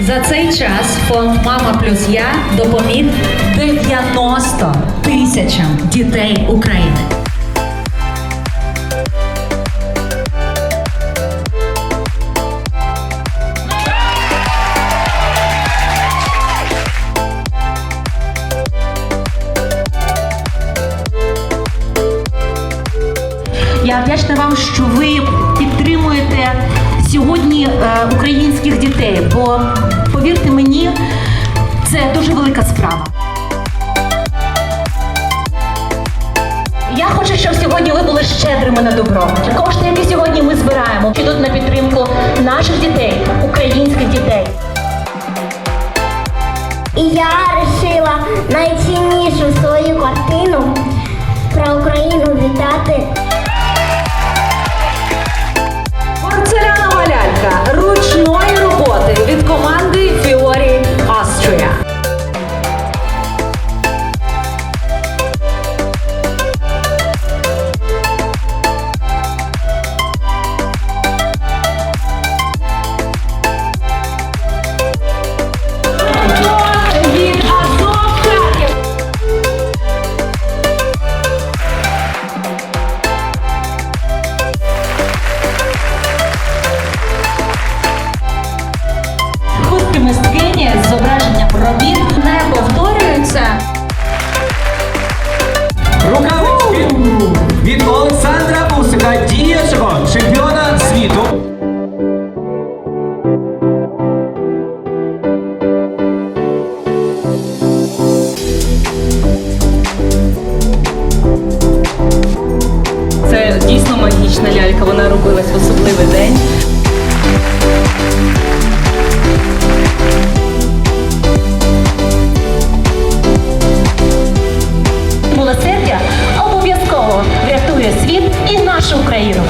За цей час фонд Мама плюс я допоміг 90 тисячам дітей України. Я вдячна вам, що ви підтримуєте сьогодні е, українських дітей, бо повірте мені, це дуже велика справа. Я хочу, щоб сьогодні ви були щедрими на добро. Кошти, які сьогодні ми збираємо, підуть на підтримку наших дітей, українських дітей. вона робилась в особливий день. Милосердя обов'язково врятує світ і нашу Україну.